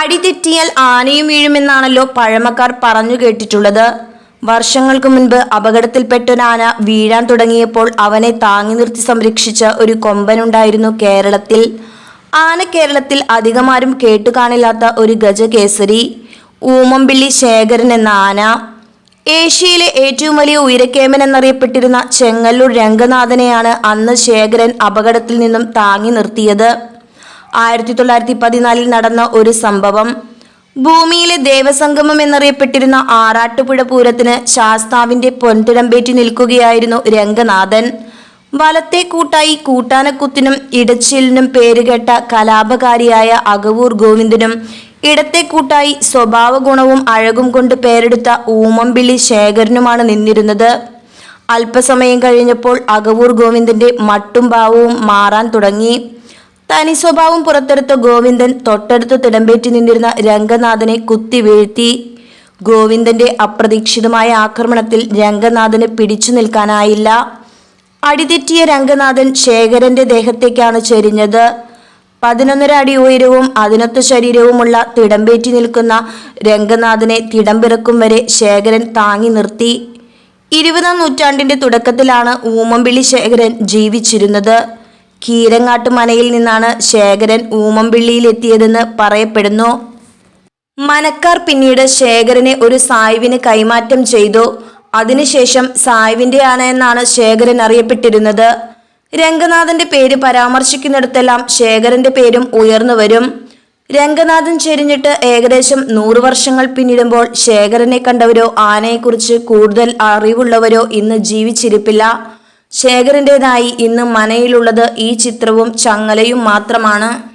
അടിതെറ്റിയാൽ ആനയും വീഴുമെന്നാണല്ലോ പഴമക്കാർ പറഞ്ഞു കേട്ടിട്ടുള്ളത്. വർഷങ്ങൾക്ക് മുൻപ് അപകടത്തിൽപ്പെട്ടൊരാന വീഴാൻ തുടങ്ങിയപ്പോൾ അവനെ താങ്ങി നിർത്തി സംരക്ഷിച്ച ഒരു കൊമ്പനുണ്ടായിരുന്നു കേരളത്തിൽ. ആന കേരളത്തിൽ അധികമാരും കേട്ടുകാണില്ലാത്ത ഒരു ഗജകേസരി ഊമമ്പിള്ളി ശേഖരൻ എന്ന ആന. ഏഷ്യയിലെ ഏറ്റവും വലിയ ഉയരക്കേമൻ എന്നറിയപ്പെട്ടിരുന്ന ചെങ്ങല്ലൂർ രംഗനാഥനെയാണ് അന്ന് ശേഖരൻ അപകടത്തിൽ നിന്നും താങ്ങി നിർത്തിയത്. ആയിരത്തി തൊള്ളായിരത്തി പതിനാലിൽ നടന്ന ഒരു സംഭവം. ഭൂമിയിലെ ദേവസംഗമം എന്നറിയപ്പെട്ടിരുന്ന ആറാട്ടുപുഴ പൂരത്തിന് ശാസ്താവിന്റെ പൊൻതിടമ്പേറ്റി നിൽക്കുകയായിരുന്നു രംഗനാഥൻ. വലത്തെ കൂട്ടായി കൂട്ടാനക്കുത്തിനും ഇടച്ചിലിനും പേരുകേട്ട കലാപകാരിയായ അകവൂർ ഗോവിന്ദനും ഇടത്തെ കൂട്ടായി സ്വഭാവ ഗുണവും അഴകും കൊണ്ട് പേരെടുത്ത ഊമമ്പിളി ശേഖരനുമാണ് നിന്നിരുന്നത്. അല്പസമയം കഴിഞ്ഞപ്പോൾ അകവൂർ ഗോവിന്ദന്റെ മട്ടും ഭാവവും മാറാൻ തുടങ്ങി. തനി സ്വഭാവം പുറത്തെടുത്ത ഗോവിന്ദൻ തൊട്ടടുത്ത് തിടമ്പേറ്റി നിന്നിരുന്ന രംഗനാഥനെ കുത്തി വീഴ്ത്തി. ഗോവിന്ദന്റെ അപ്രതീക്ഷിതമായ ആക്രമണത്തിൽ രംഗനാഥന് പിടിച്ചു നിൽക്കാനായില്ല. അടിതെറ്റിയ രംഗനാഥൻ ശേഖരന്റെ ദേഹത്തേക്കാണ് ചെരിഞ്ഞത്. പതിനൊന്നര അടി ഉയരവും അതിനൊത്ത ശരീരവുമുള്ള തിടമ്പേറ്റി നിൽക്കുന്ന രംഗനാഥനെ തിടമ്പിറക്കും വരെ ശേഖരൻ താങ്ങി നിർത്തി. ഇരുപതാം നൂറ്റാണ്ടിന്റെ തുടക്കത്തിലാണ് ഊമമ്പിളി ശേഖരൻ ജീവിച്ചിരുന്നത്. കീരങ്ങാട്ട് മനയിൽ നിന്നാണ് ശേഖരൻ ഊമമ്പിള്ളിയിലെത്തിയതെന്ന് പറയപ്പെടുന്നു. മനക്കാർ പിന്നീട് ശേഖരനെ ഒരു സായുവിന് കൈമാറ്റം ചെയ്തു. അതിനുശേഷം സായുവിന്റെയാണ് എന്നാണ് ശേഖരൻ അറിയപ്പെട്ടിരുന്നത്. രംഗനാഥന്റെ പേര് പരാമർശിക്കുന്നിടത്തെല്ലാം ശേഖരന്റെ പേരും ഉയർന്നു വരും. രംഗനാഥൻ ചെരിഞ്ഞിട്ട് ഏകദേശം നൂറ് വർഷങ്ങൾ പിന്നിടുമ്പോൾ ശേഖരനെ കണ്ടവരോ ആനയെക്കുറിച്ച് കൂടുതൽ അറിവുള്ളവരോ ഇന്ന് ജീവിച്ചിരിപ്പില്ല. ശേഖരന്റെതായി ഇന്ന് മനയിലുള്ളത് ഈ ചിത്രവും ചങ്ങലയും മാത്രമാണ്.